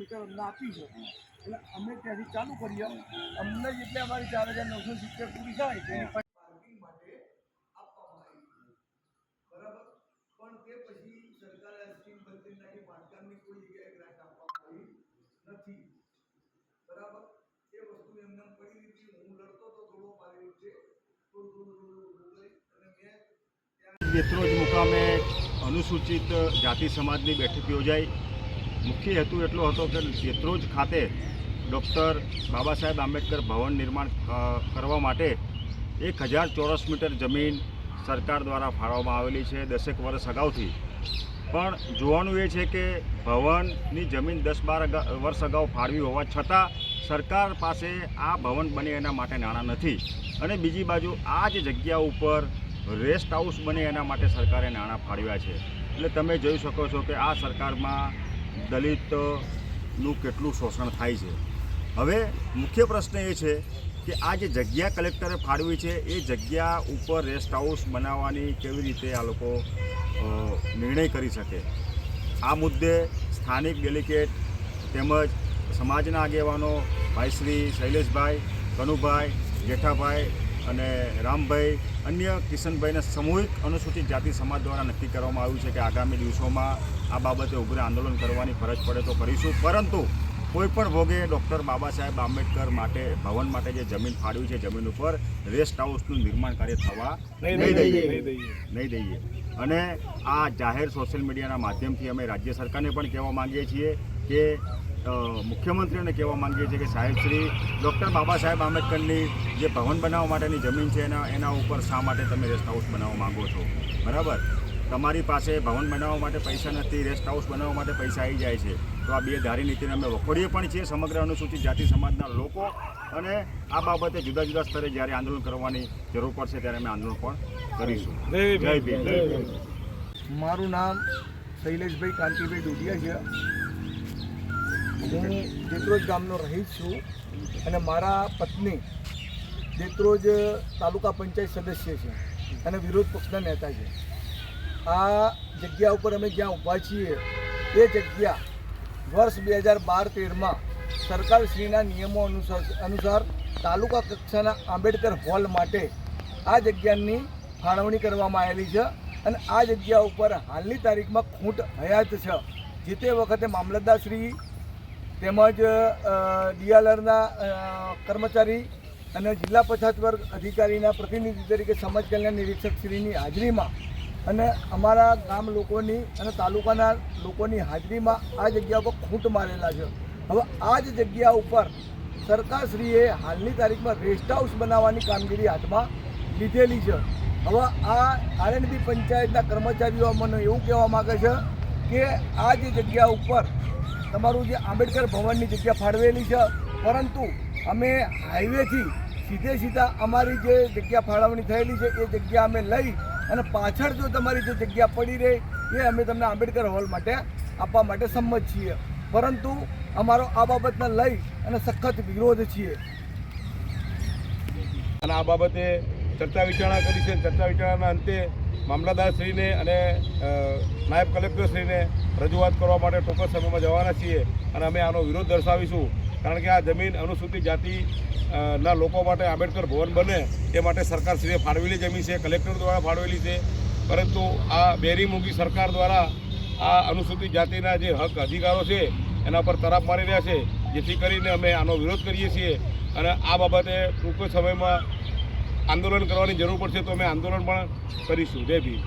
Metre અમને આપી છે. એટલે અમે ત્યાંથી ચાલુ કરીએ. અમને જેટલે અમારી ચાર હજાર નવસો સિત્તેર પૂરી થાય આવી બરાબર? પણ તે પછી સરકારે બદલી નાખી. બાંધકામની કોઈ જગ્યાએ ગ્રાન્ટ આપવામાં આવી નથી. બરાબર? એ વસ્તુ એમને એમ પડી હતી હું લડતો તો થોડો મારી છે થોડું થોડું થોડું થોડું કરી અને મેં બેત્રોજ મુકામે અનુસૂચિત જાતિ સમાજની બેઠક યોજાઈ. મુખ્ય હેતુ એટલો હતો કે બેત્રોજ ખાતે ડૉક્ટર બાબા સાહેબ આંબેડકર ભવન નિર્માણ કરવા માટે એક હજાર ચોરસ મીટર જમીન સરકાર દ્વારા ફાળવવામાં આવેલી છે દસેક વર્ષ અગાઉથી. પણ જોવાનું એ છે કે ભવનની જમીન દસ બાર વર્ષ અગાઉ ફાળવી હોવા છતાં સરકાર પાસે આ ભવન બને એના માટે નાણાં નથી. અને બીજી બાજુ આ જ જગ્યા ઉપર રેસ્ટ હાઉસ બને એના માટે સરકારે નાણાં ફાળવ્યા છે. એટલે તમે જોઈ શકો છો કે આ સરકારમાં દલિતનું કેટલું શોષણ થાય છે. હવે મુખ્ય પ્રશ્ન એ છે કે આ જે જગ્યા કલેક્ટરે ફાળવી છે, એ જગ્યા ઉપર રેસ્ટ હાઉસ બનાવવાની કેવી રીતે આ લોકો નિર્ણય કરી શકે? આ મુદ્દે સ્થાનિક ડેલિકેટ તેમજ સમાજના આગેવાનો ભાઈ શ્રી શૈલેષભાઈ, કનુભાઈ, જેઠાભાઈ અને રામભાઈ અન્ય કિશનભાઈને સામૂહિક અનુસૂચિત જાતિ સમાજ દ્વારા નક્કી કરવામાં આવ્યું છે કે આગામી દિવસોમાં આ બાબતે ઉગ્ર આંદોલન કરવાની ફરજ પડે તો કરીશું. પરંતુ કોઈપણ ભોગે ડૉક્ટર બાબા સાહેબ આંબેડકર માટે ભવન માટે જે જમીન ફાળવી છે જમીન ઉપર રેસ્ટ હાઉસનું નિર્માણ કાર્ય થવા નહીં દઈએ. નહીં દઈએ. અને આ જાહેર સોશિયલ મીડિયાના માધ્યમથી અમે રાજ્ય સરકારને પણ કહેવા માંગીએ છીએ કે અ, મુખ્યમંત્રીઓને કહેવા માંગીએ છીએ કે સાહેબ શ્રી ડૉક્ટર બાબા સાહેબ આંબેડકરની જે ભવન બનાવવા માટેની જમીન છે એના એના ઉપર શા માટે તમે રેસ્ટ હાઉસ બનાવવા માંગો છો? બરાબર? તમારી પાસે ભવન બનાવવા માટે પૈસા નથી રેસ્ટ હાઉસ બનાવવા માટે પૈસા આવી જાય છે. તો આ બે ધારી નીતિને અમે વખોડીએ પણ છીએ સમગ્ર અનુસૂચિત જાતિ સમાજના લોકો અને આ બાબતે જુદા જુદા સ્તરે જ્યારે આંદોલન કરવાની જરૂર પડશે ત્યારે અમે આંદોલન પણ કરીશું. જય ભીમ. મારું નામ શૈલેષભાઈ કાંતિભાઈ ડોડિયા છે. હું જેત્રોજ ગામનો રહી છું અને મારા પત્ની જેત્રોજ તાલુકા પંચાયત સદસ્ય છે અને વિરોધ પક્ષના નેતા છે. આ જગ્યા ઉપર અમે જ્યાં ઊભા છીએ એ જગ્યા વર્ષ બે હજાર બાર તેરમાં સરકારશ્રીના નિયમો અનુસાર અનુસાર તાલુકા કક્ષાના આંબેડકર હોલ માટે આ જગ્યાની ફાળવણી કરવામાં આવેલી છે અને આ જગ્યા ઉપર હાલની તારીખમાં ખૂંટ હયાત છે. જે તે વખતે મામલતદારશ્રી તેમજ ડીઆલઆરના કર્મચારી અને જિલ્લા પછાત વર્ગ અધિકારીના પ્રતિનિધિ તરીકે સમાજ કલ્યાણ નિરીક્ષકશ્રીની હાજરીમાં અને અમારા ગામ લોકોની અને તાલુકાના લોકોની હાજરીમાં આ જગ્યા ઉપર ખૂંટ મારેલા છે. હવે આ જ જગ્યા ઉપર સરકારશ્રીએ હાલની તારીખમાં રેસ્ટ હાઉસ બનાવવાની કામગીરી હાથમાં લીધેલી છે. હવે આ આરએનબી પંચાયતના કર્મચારીઓ મને એવું કહેવા માગે છે કે આ જે જગ્યા ઉપર તમારું જે આંબેડકર ભવનની જગ્યા ફાળવેલી છે, પરંતુ અમે હાઈવેથી સીધે સીધા અમારી જે જગ્યા ફાળવણી થયેલી છે, એ જગ્યા અમે લઈ અને પાછળ જો તમારી જે જગ્યા પડી રહે, એ અમે તમને આંબેડકર હોલ માટે આપવા માટે સંમત છીએ. પરંતુ અમારો આ બાબતને લઈ અને સખત વિરોધ છીએ. અને આ બાબતે ચર્ચા વિચારણા કરી છે. ચર્ચા વિચારણાના અંતે મામલતદારશ્રીને અને નાયબ કલેક્ટરશ્રીને રજૂઆત કરવા માટે ટૂંક સમયમાં જવાના છીએ અને અમે આનો વિરોધ દર્શાવીશું. કારણ કે આ જમીન અનુસૂચિત જાતિ ના લોકો માટે આંબેડકર ભવન બને એ માટે સરકારશ્રીએ ફાળવેલી જમીન છે, કલેક્ટર દ્વારા ફાળવેલી છે. પરંતુ આ બેરીમુખી સરકાર દ્વારા આ અનુસૂચિત જાતિના જે હક અધિકારો છે, એના પર તરાપ મારી રહ્યા છે. જેથી કરીને અમે આનો વિરોધ કરીએ છીએ અને આ બાબતે ટૂંક સમયમાં આંદોલન કરવાની જરૂર પડશે તો અમે આંદોલન પણ કરીશું. જય ભીમ.